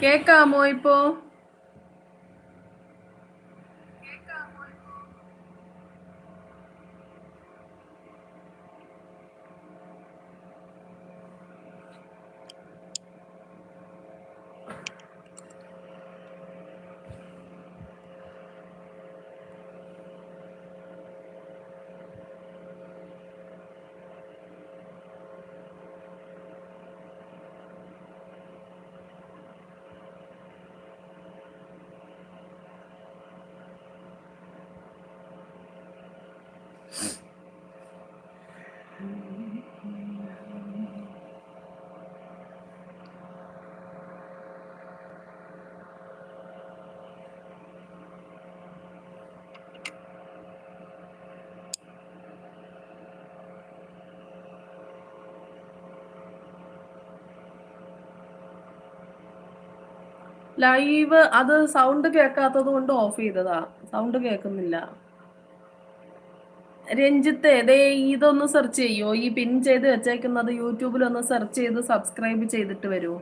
കേക്കാമോ ഇപ്പോ? ലൈവ് അത് സൗണ്ട് കേൾക്കാത്തത് കൊണ്ട് ഓഫ് ചെയ്തതാ. സൗണ്ട് കേൾക്കുന്നില്ല. രഞ്ജിത്തെ ദേ ഇതൊന്ന് സെർച്ച് ചെയ്യോ. ഈ പിൻ ചെയ്ത് വെച്ചേക്കുന്നത് യൂട്യൂബിൽ ഒന്ന് സെർച്ച് ചെയ്ത് സബ്സ്ക്രൈബ് ചെയ്തിട്ട് വരൂ.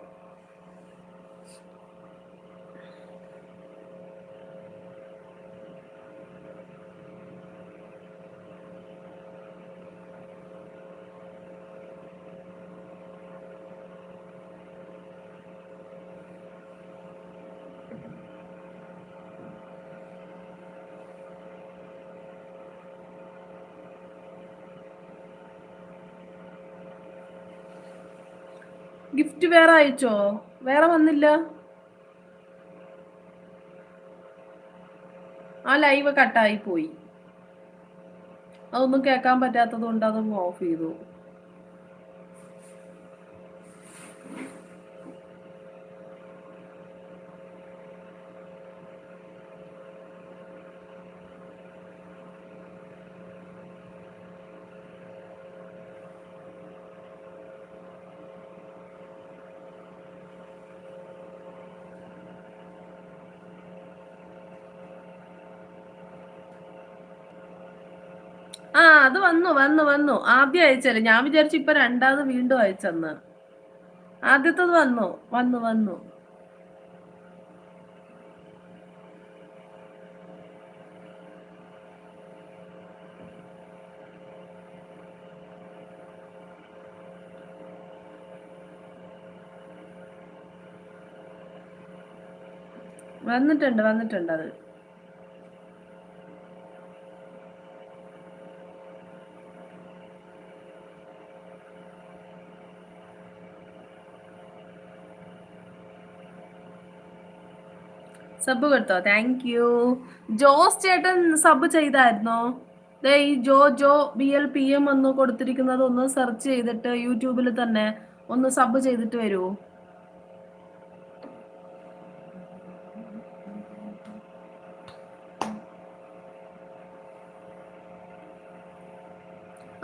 ഗിഫ്റ്റ് വേറെ അയച്ചോ? വേറെ വന്നില്ല. ആ ലൈവ് കട്ടായി പോയി. അതൊന്നും കേൾക്കാൻ പറ്റാത്തത് കൊണ്ട് അതൊന്നും ഓഫ് ചെയ്തു. ആ അത് വന്നു വന്നു വന്നു. ആദ്യം അയച്ചല്ലേ? ഞാൻ വിചാരിച്ചു ഇപ്പൊ രണ്ടാമത് വീണ്ടും അയച്ചെന്ന്. ആദ്യത്തത് വന്നു വന്നു വന്നു. വന്നിട്ടുണ്ട് വന്നിട്ടുണ്ട് അത്. സബ് കൊടുത്തോ? താങ്ക് യു ജോസ് ചേട്ടൻ സബ് ചെയ്തായിരുന്നോ? ഈ Jo Jo B L P M എന്ന് കൊടുത്തിരിക്കുന്നത് ഒന്ന് സെർച്ച് ചെയ്തിട്ട് യൂട്യൂബിൽ തന്നെ ഒന്ന് സബ് ചെയ്തിട്ട് വരൂ.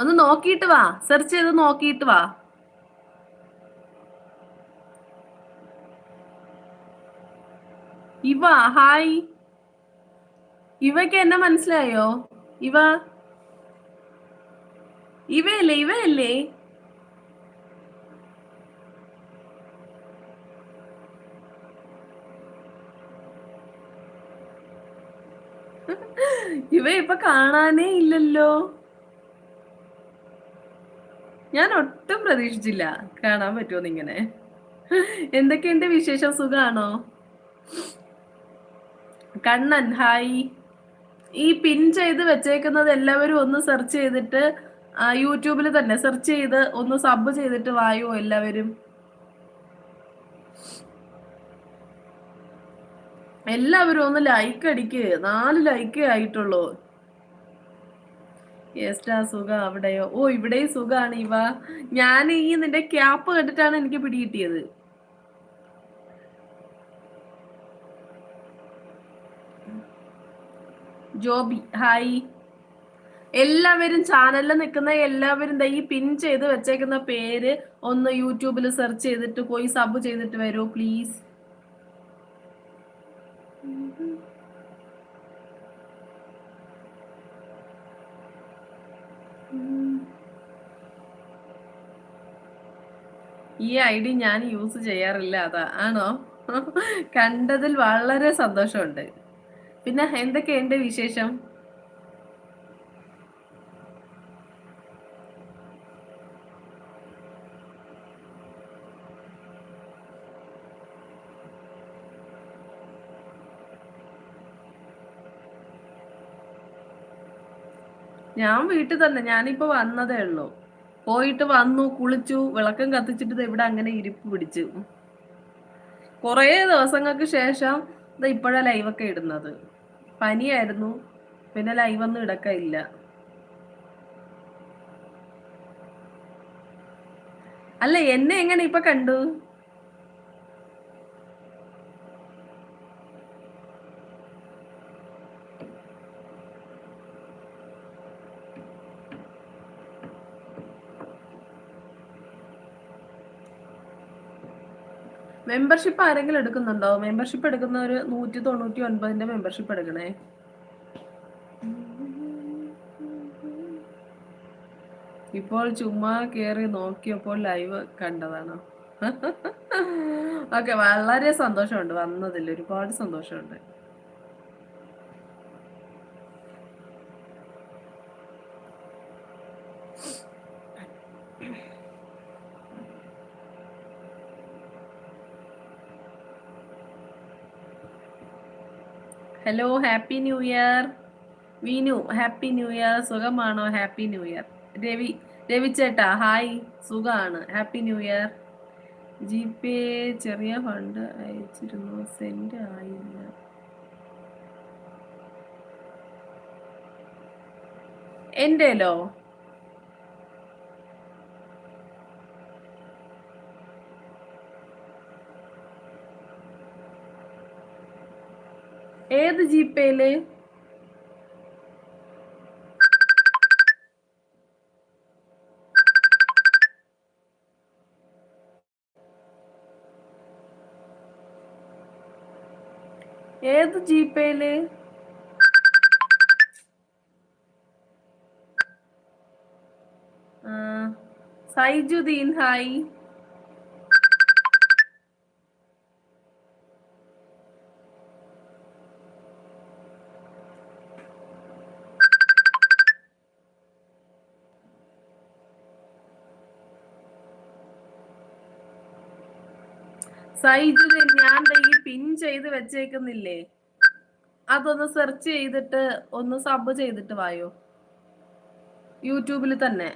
ഒന്ന് നോക്കിയിട്ട് വാ. സെർച്ച് ചെയ്ത് നോക്കിയിട്ട് വാ. ഇവ ഹായ്. ഇവയ്ക്ക് എന്നെ മനസ്സിലായോ? ഇവ. ഇവയല്ലേ ഇവയല്ലേ? ഇവ ഇപ്പൊ കാണാനേ ഇല്ലല്ലോ. ഞാൻ ഒട്ടും പ്രതീക്ഷിച്ചില്ല കാണാൻ പറ്റുമോ ഇങ്ങനെ എന്തൊക്കെയുണ്ട് വിശേഷം? സുഖാണോ? കണ്ണൻ ഹായ്. ഈ പിൻ ചെയ്ത് വെച്ചേക്കുന്നത് എല്ലാവരും ഒന്ന് സെർച്ച് ചെയ്തിട്ട് യൂട്യൂബിൽ തന്നെ സെർച്ച് ചെയ്ത് ഒന്ന് സബ് ചെയ്തിട്ട് വായോ എല്ലാവരും. എല്ലാവരും ഒന്ന് ലൈക്ക് അടിക്ക്. നാല് ലൈക്കേ ആയിട്ടുള്ളൂ. യെസ്റ്റാ സുഖം. അവിടെയോ? ഓ ഇവിടെയും സുഖാണ് ഇവ. ഞാൻ ഈ നിന്റെ ക്യാപ്പ് കണ്ടിട്ടാണ് എനിക്ക് പിടികിട്ടിയത് ജോബി. ഹായ്. എല്ലാവരും ചാനലിൽ നിൽക്കുന്ന എല്ലാവരും ഈ പിൻ ചെയ്ത് വെച്ചേക്കുന്ന പേര് ഒന്ന് യൂട്യൂബിൽ സെർച്ച് ചെയ്തിട്ട് പോയി സബ് ചെയ്തിട്ട് വരൂ പ്ലീസ്. ഈ ഐ ഡി ഞാൻ യൂസ് ചെയ്യാറില്ല അതാ. ആണോ? കണ്ടതിൽ വളരെ സന്തോഷമുണ്ട്. പിന്നെ എന്തൊക്കെയുണ്ട് വിശേഷം? ഞാൻ വീട്ടിൽ തന്നെ ഞാനിപ്പോ വന്നതേ ഉള്ളൂ. പോയിട്ട് വന്നു കുളിച്ചു വിളക്കം കത്തിച്ചിട്ട് ഇവിടെ അങ്ങനെ ഇരിപ്പ് പിടിച്ചു. കുറേ ദിവസങ്ങൾക്ക് ശേഷം ഇപ്പോഴാ ലൈവൊക്കെ ഇടുന്നത്. പനിയായിരുന്നു. പിന്നെ ലൈവൊന്നും ഇടക്കില്ല അല്ല എന്നെ എങ്ങനെ ഇപ്പൊ കണ്ടു? മെമ്പർഷിപ്പ് ആരെങ്കിലും എടുക്കുന്നുണ്ടോ? മെമ്പർഷിപ്പ് എടുക്കുന്ന ഒരു നൂറ്റി തൊണ്ണൂറ്റി ഒൻപതിന്റെ മെമ്പർഷിപ്പ് എടുക്കണേ. ഇപ്പോൾ ചുമ്മാ കേറി നോക്കിയപ്പോൾ ലൈവ് കണ്ടതാണ്. ഓക്കെ വളരെ സന്തോഷമുണ്ട്. വന്നതിൽ ഒരുപാട് സന്തോഷമുണ്ട്. Hello happy new year Veenu happy new year സുഖമാണോ? Happy new year Ravi Ravi ചേട്ടാ ഹായ് സുഖമാണ് happy new year G pay ചെറിയ ഫണ്ട് അയച്ചിരുന്നു. സെൻഡ് ആയില്ല. എന്റെലോ ഏത് ജിപേയിൽ ഏത് ജിപേയിൽ സൈജുദ്ദീൻ ഹായ്. സൈജിന് ഞാൻ ഈ പിൻ ചെയ്ത് വെച്ചേക്കുന്നില്ലേ? അതൊന്ന് സെർച്ച് ചെയ്തിട്ട് ഒന്ന് സബ് ചെയ്തിട്ട് വായോ? യൂട്യൂബിൽ തന്നെ.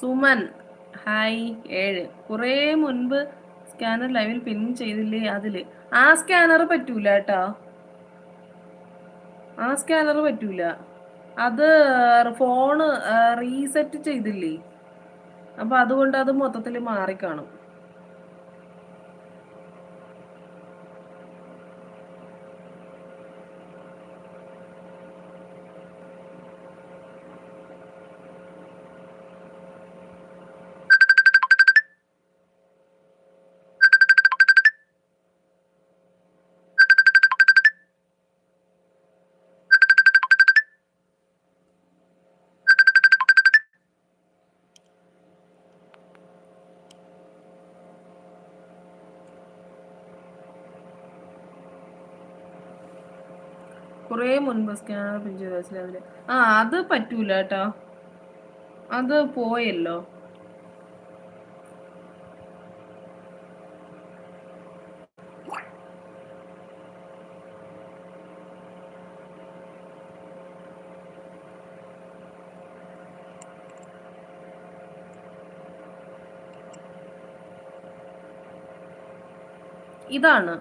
സുമൻ ഹായ് ഏഴ്. കുറേ മുൻപ് സ്കാനർ ലൈവിൽ പിൻ ചെയ്തില്ലേ അതിൽ? ആ സ്കാനർ പറ്റൂല കേട്ടോ. ആ സ്കാനർ പറ്റൂല. അത് ഫോണ് റീസെറ്റ് ചെയ്തില്ലേ? അപ്പൊ അതുകൊണ്ട് അത് മൊത്തത്തിൽ മാറിക്കാണും. കുറേ മുൻപ് സ്കാനർ പിഞ്ച് അതിൽ. ആ അത് പറ്റൂല കേട്ടോ. അത് പോയല്ലോ. ഇതാണ്.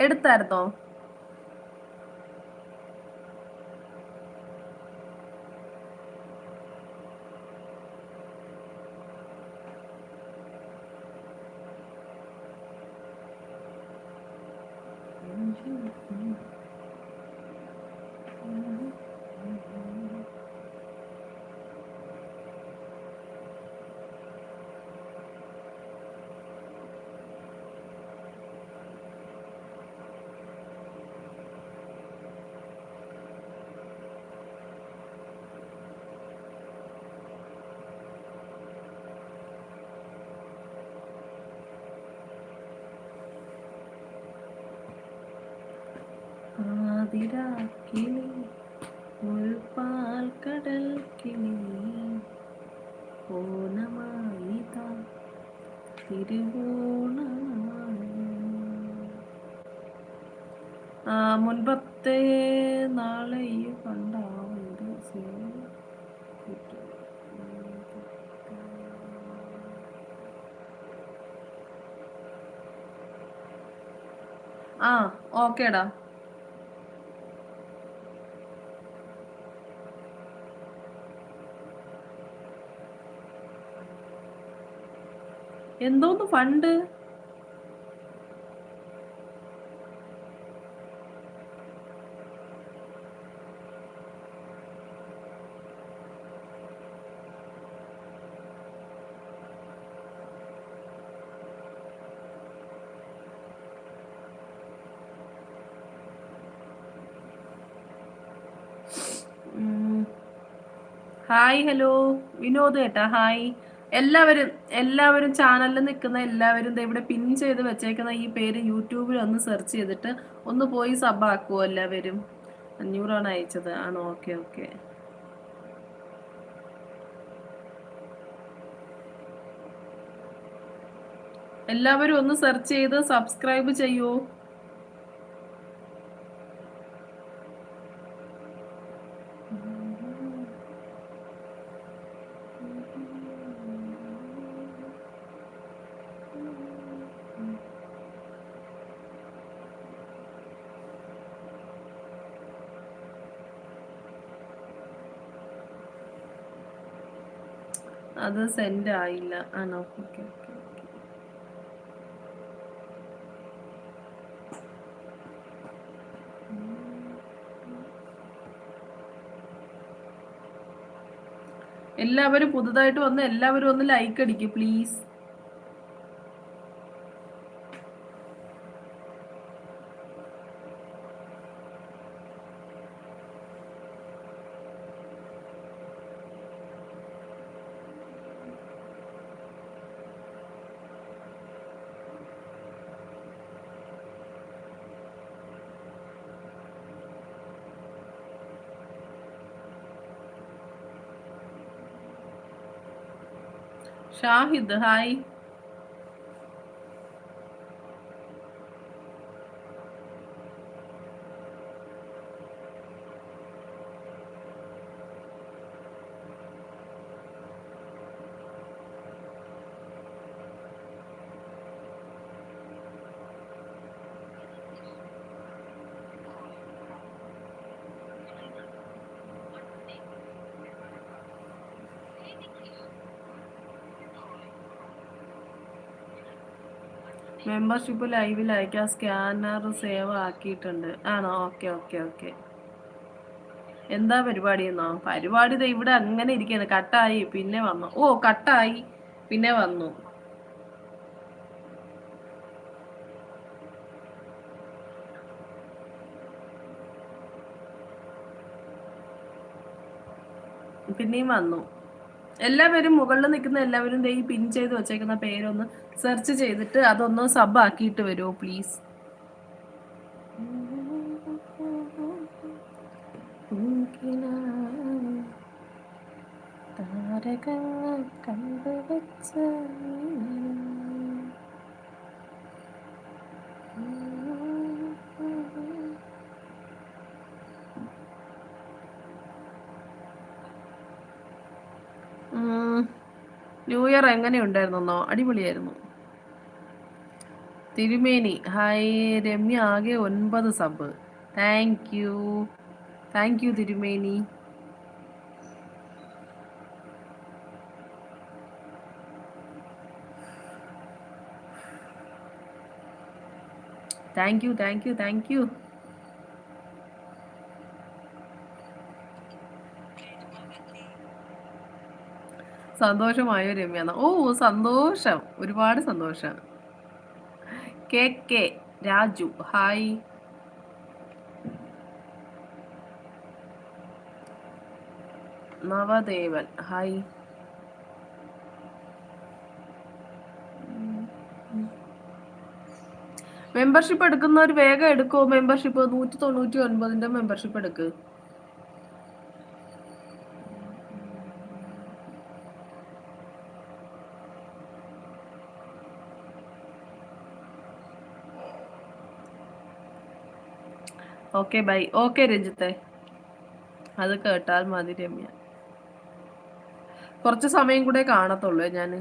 എടുത്തായിരുന്നോ ആതിരാക്കിളി ഒരു പാൽക്കടൽ കിളി ഓണമായി തിരുവോണമാണ് മുൻപത്തെ നാളെ ഈ കണ്ടാവുണ്ട് ആ ഓക്കേടാ. എന്തോന്ന് ഫണ്ട് ഹായ് ഹലോ. വിനോദ് ഏട്ടാ ഹായ്. എല്ലാവരും എല്ലാവരും ചാനലിൽ നിൽക്കുന്ന എല്ലാവരും ഇവിടെ പിൻ ചെയ്ത് വെച്ചേക്കുന്ന ഈ പേര് യൂട്യൂബിൽ ഒന്ന് സെർച്ച് ചെയ്തിട്ട് ഒന്ന് പോയി സബ് ആക്കുമോ എല്ലാവരും? അഞ്ഞൂറാണ് അയച്ചത്. ആണോ ഓക്കെ ഓക്കെ എല്ലാവരും ഒന്ന് സെർച്ച് ചെയ്ത് സബ്സ്ക്രൈബ് ചെയ്യൂ? അത് സെൻഡ് ആയില്ല. ആണോ? ഓക്കെ എല്ലാവരും പുതുതായിട്ട് വന്ന് എല്ലാവരും ഒന്ന് ലൈക്ക് അടിക്കും പ്ലീസ് ഷാഹിദ് ഹായ് മെമ്പർഷിപ്പ് ലൈവിൽ അയക്കാം സ്കാനർ സേവ് ആക്കിയിട്ടുണ്ട്. ആണോ? ഓക്കെ ഓക്കെ ഓക്കെ എന്താ പരിപാടി എന്നോ? പരിപാടി ഇവിടെ അങ്ങനെ ഇരിക്കുകയാണ്. കട്ടായി. പിന്നെ വന്നു. ഓ കട്ടായി. പിന്നെ വന്നു. പിന്നെയും വന്നു. എല്ലാവരും മുകളിൽ നിൽക്കുന്ന എല്ലാവരും ഈ പിൻ ചെയ്ത് വെച്ചേക്കുന്ന പേരൊന്ന് സെർച്ച് ചെയ്തിട്ട് അതൊന്ന് സബ് ആക്കിയിട്ട് വരുമോ പ്ലീസ് താരകങ്ങൾ കണ്ടുവച്ച ന്യൂ ഇയർ എങ്ങനെ ഉണ്ടായിരുന്നോ അടിപൊളിയായിരുന്നു. തിരുമേനി. ഹായ് രമ്യ ആകെ ഒൻപത് sub thank you thank you തിരുമേനി. Thank you thank you thank you സന്തോഷമായോ Ramya ഓ സന്തോഷം. ഒരുപാട് സന്തോഷം. K K Raju. Hi. Navadevan. Hi. Membership എടുക്കുന്നവർ വേഗം എടുക്കുമോ മെമ്പർഷിപ്പ് നൂറ്റി തൊണ്ണൂറ്റി ഒൻപതിന്റെ മെമ്പർഷിപ്പ് എടുക്ക്. ഓക്കെ ബൈ ഓക്കെ രഞ്ജിത്തെ. അത് കേട്ടാൽ മതി രമ്യ. കുറച്ച് സമയം കൂടെ കാണത്തുള്ളൂ ഞാൻ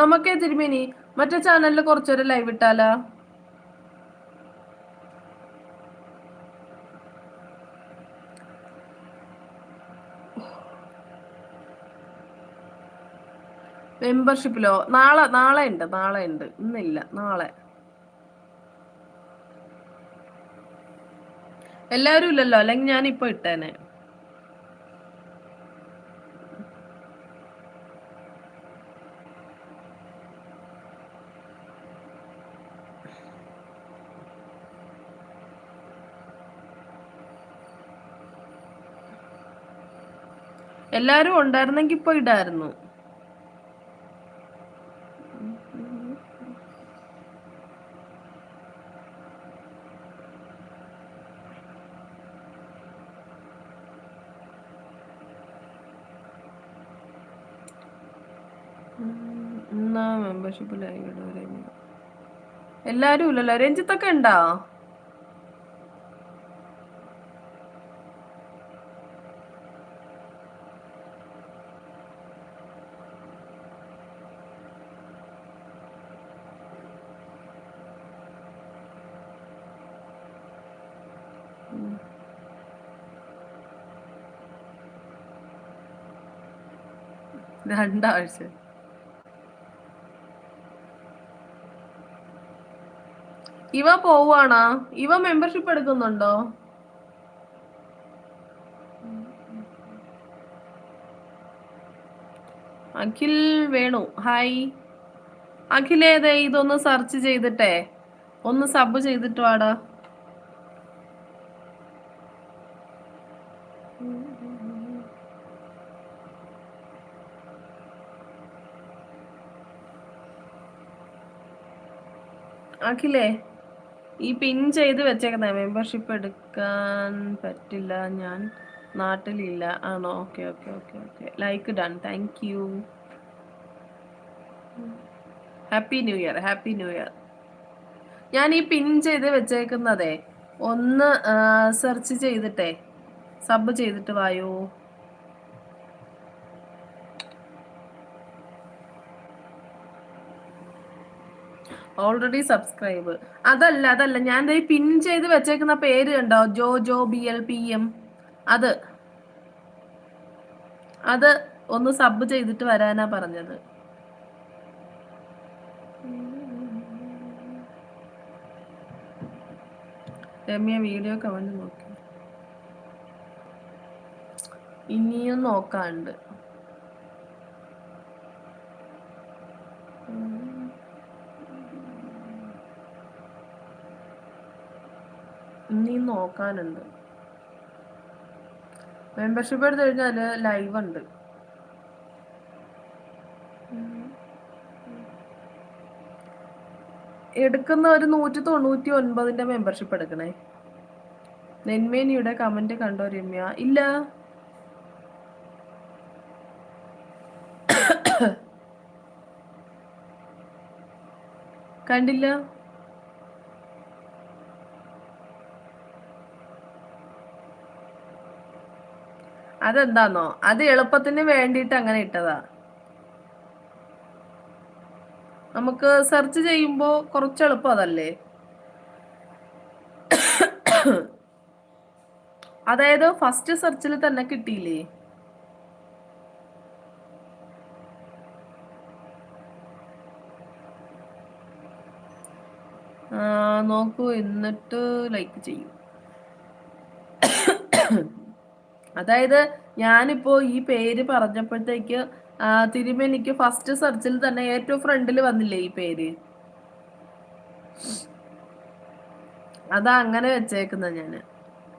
നമുക്കേ തിരുമേനി മറ്റേ ചാനലിൽ കുറച്ചൊരു ലൈവ് ഇട്ടാല? മെമ്പർഷിപ്പിലോ നാളെ നാളെ ഉണ്ട് നാളെ ഉണ്ട്. ഇന്നില്ല നാളെ. എല്ലാവരും ഇല്ലല്ലോ? അല്ലെങ്കിൽ ഞാൻ ഇപ്പൊ ഇട്ടേനെ. എല്ലാരും ഉണ്ടായിരുന്നെങ്കിൽ ഇപ്പൊ ഇടായിരുന്നു എല്ലാരും ഇല്ലല്ലോ രഞ്ജിത്തൊക്കെ ഉണ്ടോ രണ്ടാഴ്ച. ഇവ പോവാണോ? ഇവ മെമ്പർഷിപ്പ് എടുക്കുന്നുണ്ടോ? അഖിൽ വേണു. ഹായ് അഖിലേതേ ഇതൊന്ന് സെർച്ച് ചെയ്തിട്ടേ. ഒന്ന് സബ് ചെയ്തിട്ട് വാടാ. അഖിലേ ഈ പിൻ ചെയ്ത് വെച്ചേക്കുന്ന മെമ്പർഷിപ്പ് എടുക്കാൻ പറ്റില്ല. ഞാൻ നാട്ടിലില്ല. ആണോ? Okay okay okay okay. Like done thank you happy new year happy new year ഞാൻ ഈ പിൻ ചെയ്ത് വെച്ചേക്കുന്നതേ ഒന്ന് സെർച്ച് ചെയ്തിട്ടേ സബ് ചെയ്തിട്ട് വായോ? ഓൾറെഡി സബ്സ്ക്രൈബ് അതല്ല അതല്ല. ഞാൻ ഈ പിൻ ചെയ്ത് വെച്ചേക്കുന്ന പേര് കണ്ടോ? Jo Jo B L P M അത്. അത് ഒന്ന് സബ് ചെയ്തിട്ട് വരാനാ പറഞ്ഞത്. രമ്യ വീഡിയോ കമന്റ് നോക്കി. ഇനിയും നോക്കാണ്ട്. ഇനിയും നോക്കാനുണ്ട്. മെമ്പർഷിപ്പ് എടുത്തു കഴിഞ്ഞാൽ ലൈവ് ഉണ്ട്. എടുക്കുന്ന ഒരു നൂറ്റി തൊണ്ണൂറ്റി ഒൻപതിന്റെ മെമ്പർഷിപ്പ് എടുക്കണേ. നെന്മേനിയുടെ കമന്റ് കണ്ടോ രമ്യ? ഇല്ല. കണ്ടില്ല. അതെന്താന്നോ? അത് എളുപ്പത്തിന് വേണ്ടിയിട്ട് അങ്ങനെ ഇട്ടതാ. നമുക്ക് സെർച്ച് ചെയ്യുമ്പോൾ കുറച്ച് എളുപ്പം അതല്ലേ? അതായത് ഫസ്റ്റ് സെർച്ചിൽ തന്നെ കിട്ടിയില്ലേ? നോക്കൂ എന്നിട്ട് ലൈക്ക് ചെയ്യും. അതായത് ഞാനിപ്പോ ഈ പേര് പറഞ്ഞപ്പോഴത്തേക്ക് തിരുമ്പ എനിക്ക് ഫസ്റ്റ് സെർച്ചിൽ തന്നെ ഏറ്റവും ഫ്രണ്ടിൽ വന്നില്ലേ ഈ പേര്? അതാ അങ്ങനെ വെച്ചേക്കുന്ന ഞാൻ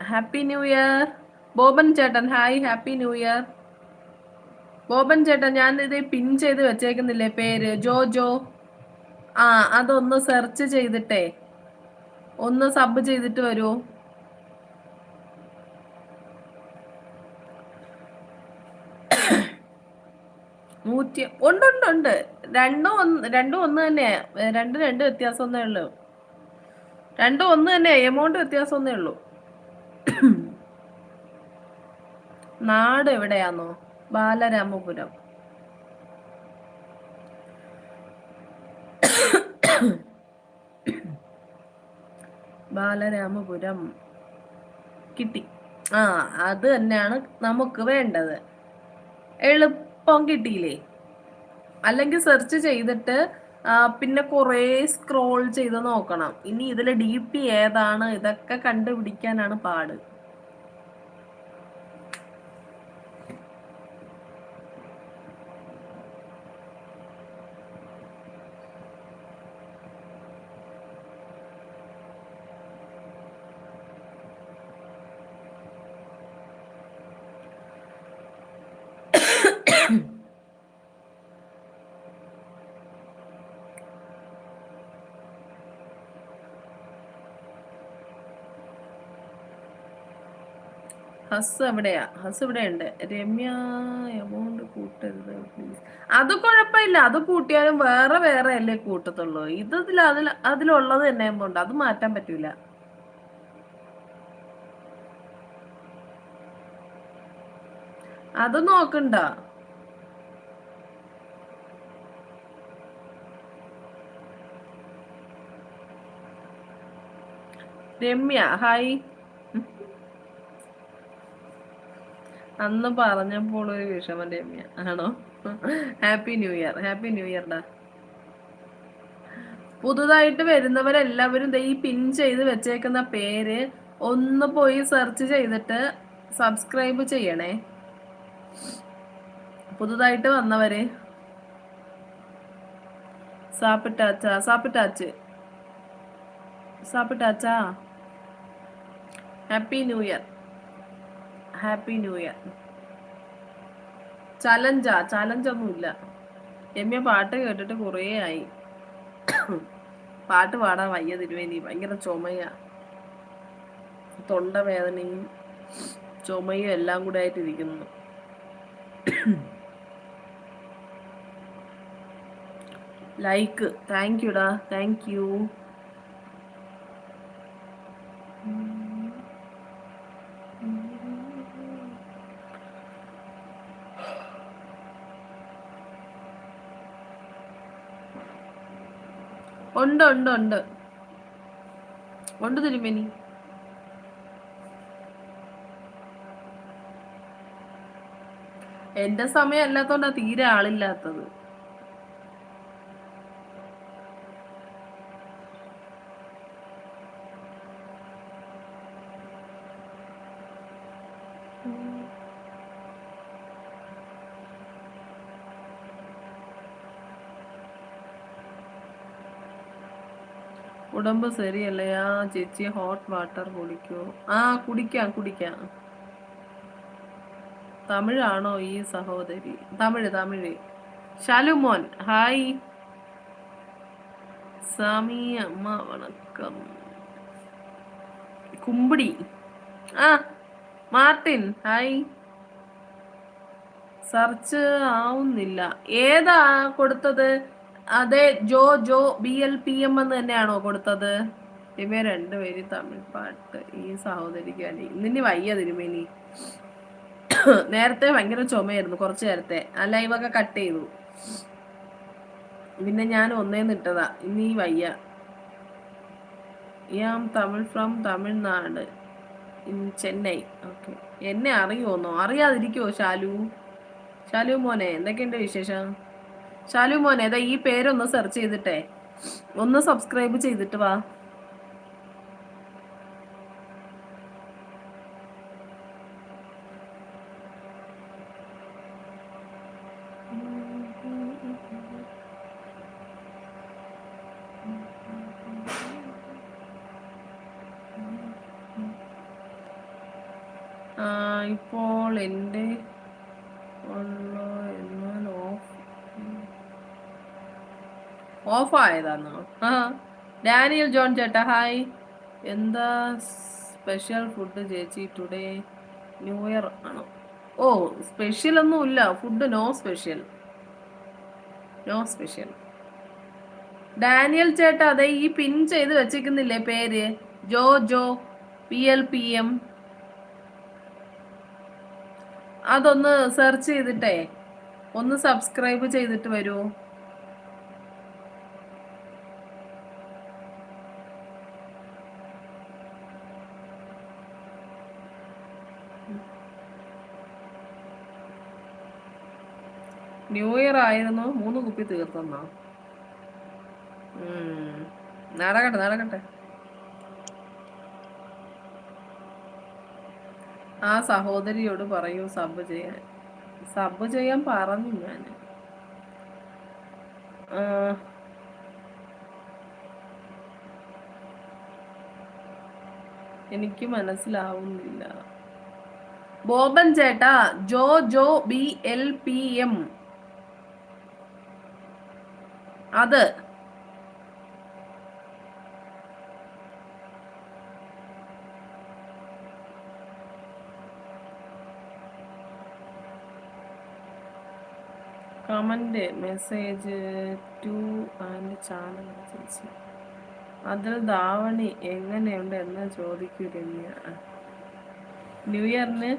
ഹാപ്പി ന്യൂ ഇയർ ബോബൻ ചേട്ടൻ hi happy new year Boban ചേട്ടൻ ഞാൻ ഇത് പിൻ ചെയ്ത് വെച്ചേക്കുന്നില്ലേ പേര്? ജോ ജോ. ആ അതൊന്ന് സെർച്ച് ചെയ്തിട്ടേ. ഒന്ന് സബ് ചെയ്തിട്ട് വരുമോ നൂറ്റി ഉണ്ട് ഉണ്ട് രണ്ടും ഒന്ന് രണ്ടും ഒന്ന് തന്നെയാ. രണ്ട് രണ്ട് വ്യത്യാസം ഒന്നേ ഉള്ളൂ. രണ്ടും ഒന്ന് തന്നെ എമൗണ്ട് വ്യത്യാസം ഒന്നേ ഉള്ളൂ. നാട് എവിടെയാന്നോ? ബാലരാമപുരം. ബാലരാമപുരം. കിട്ടി. ആ അത് തന്നെയാണ് നമുക്ക് വേണ്ടത്. എളുപ്പം കിട്ടിയില്ലേ? അല്ലെങ്കിൽ സെർച്ച് ചെയ്തിട്ട് പിന്നെ കുറേ സ്ക്രോൾ ചെയ്ത് നോക്കണം. ഇനി ഇതിൽ ഡി പി ഏതാണ്? ഇതൊക്കെ കണ്ടുപിടിക്കാനാണ് പാട്. ഹസ് എവിടെയാ ഹസ് ഇവിടെ ഉണ്ട് രമ്യ എമൗണ്ട് കൂട്ടരുത് പ്ലീസ് അത് കുഴപ്പമില്ല. അത് കൂട്ടിയാലും വേറെ വേറെ അല്ലേ കൂട്ടത്തുള്ളൂ ഇതിൽ അതിൽ അതിലുള്ളത് തന്നെ എമൗണ്ട്. അത് മാറ്റാൻ പറ്റൂല. അത് നോക്കണ്ട. രമ്യ ഹായ്. അന്ന് പറഞ്ഞപ്പോൾ ഒരു വിഷമം രമ്യ ആണോ happy new year happy new year ഡാ പുതുതായിട്ട് വരുന്നവരെല്ലാവരും ഈ പിൻ ചെയ്ത് വെച്ചേക്കുന്ന പേര് ഒന്ന് പോയി സെർച്ച് ചെയ്തിട്ട് സബ്സ്ക്രൈബ് ചെയ്യണേ. പുതുതായിട്ട് വന്നവര്. സാപ്പിട്ടാച്ച സാപ്പിട്ടാച്ച്. സാപ്പിട്ടാച്ചാ. Happy new year happy new year ചലഞ്ചാ ചലഞ്ചൊന്നുമില്ല രമ്യ പാട്ട് കേട്ടിട്ട് കുറേ ആയി. പാട്ട് പാടാൻ വയ്യ തിരുവേനി ഭയങ്കര ചുമയ. തൊണ്ടവേദനയും ചുമയും എല്ലാം കൂടെ ആയിട്ടിരിക്കുന്നു. ലൈക്ക് താങ്ക് യുടാ താങ്ക് യു ഉണ്ട് ഉണ്ട് ഉണ്ട്. ഉണ്ട് തിരുമേനി. എന്റെ സമയം അല്ലാത്തോണ്ടാ തീരെ ആളില്ലാത്തത്. ഉടമ്പ് ശരിയല്ലേ? ആ ചേച്ചി ഹോട്ട് വാട്ടർ കുടിക്കോ. ആ കുടിക്കാം കുടിക്കാം. തമിഴാണോ ഈ സഹോദരി? തമിഴ് തമിഴ്. ഷാലുമോൻ ഹായ് സാമി അമ്മ വണക്കം. കുമ്പിടി. ആ മാർട്ടിൻ ഹായ് സെർച്ച് ആവുന്നില്ല. ഏതാ കൊടുത്തത്? അതെ Jo Jo B L P M എന്ന് തന്നെയാണോ കൊടുത്തത്? ഇവ രണ്ടുപേരും തമിഴ് പാട്ട് ഈ സഹോദരിക്ക് വേണ്ടി വയ്യ തിരുമേനി. നേരത്തെ ഭയങ്കര ചുമയായിരുന്നു കുറച്ചു നേരത്തെ. ആ ലൈവൊക്കെ കട്ട് ചെയ്തു. പിന്നെ ഞാൻ ഒന്നേന്ന് ഇട്ടതാ. ഇനി വയ്യ. Am Tamil from Tamil Nadu in Chennai okay എന്നെ അറിയുമോന്നോ അറിയാതിരിക്കുമോ ശാലു? ശാലു മോനെ എന്തൊക്കെയുണ്ട് വിശേഷം? ശാലു മോനെ അതാ ഈ പേരൊന്ന് സെർച്ച് ചെയ്തിട്ടെ. ഒന്ന് സബ്സ്ക്രൈബ് ചെയ്തിട്ട് വാ. ഇപ്പോൾ എന്റെ ഉള്ള എന്നാൽ ഓഫ് ഓഫ് ആയതാണോ ആ ഡാനിയൽ ജോൺ ചേട്ടാ ഹായ്. എന്താ സ്പെഷ്യൽ ഫുഡ് ചേച്ചി ടുഡേ? ന്യൂ ഇയർ ആണോ? ഓ സ്പെഷ്യൽ ഒന്നും ഇല്ല. Food no special. No special. Daniel ചേട്ടാ അതെ ഈ പിൻ ചെയ്ത് വെച്ചിരിക്കുന്നില്ലേ പേര്? Jo Jo P L P M. അതൊന്ന് സെർച്ച് ചെയ്തിട്ടേ. ഒന്ന് സബ്സ്ക്രൈബ് ചെയ്തിട്ട് വരൂ. ന്യൂ ഇയർ ആയിരുന്നു. മൂന്ന് കുപ്പി തീർത്തെന്നോ. നടക്കട്ടെ നടക്കട്ടെ ആ സഹോദരിയോട് പറയൂ സബ് ചെയ്യാൻ. സബ് ചെയ്യാൻ പറഞ്ഞു ഞാൻ. എനിക്ക് മനസ്സിലാവുന്നില്ല. ബോബൻ ചേട്ടാ Jo Jo B L P M. അത്. Comment message to and channel അതിൽ ധാവണി എങ്ങനെയുണ്ട് എന്ന് ചോദിക്കൂ രമ്യ. ന്യൂ ഇയറിന്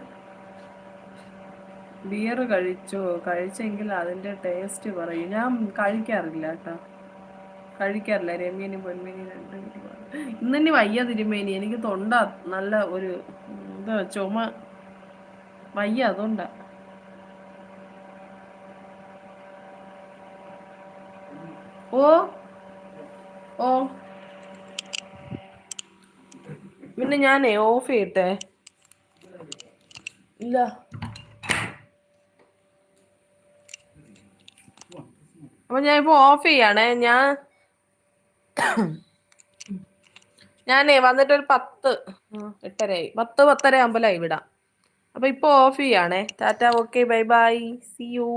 ബിയർ കഴിച്ചു? കഴിച്ചെങ്കിൽ അതിന്റെ ടേസ്റ്റ് പറയും. ഞാൻ കഴിക്കാറില്ല കേട്ടോ. കഴിക്കാറില്ല. രമ്യനി പൊന്മേനി രണ്ട് ഇന്നി വയ്യ തിരുമേനി. എനിക്ക് തൊണ്ട നല്ല ഒരു എന്താ ചുമ വയ്യ അതുകൊണ്ടാ. ഓ ഓ. പിന്നെ ഞാനേ ഓഫ് ചെയ്യട്ടെ? ഇല്ല. അപ്പൊ ഞാൻ ഇപ്പൊ ഓഫ് ചെയ്യാണേ. ഞാൻ ഞാനേ വന്നിട്ട് ഒരു പത്ത് എട്ടരയായി. പത്ത് പത്തര ആകുമ്പോഴായി വിടാം അപ്പൊ ഇപ്പൊ off ചെയ്യാണേ. Tata okay bye bye see you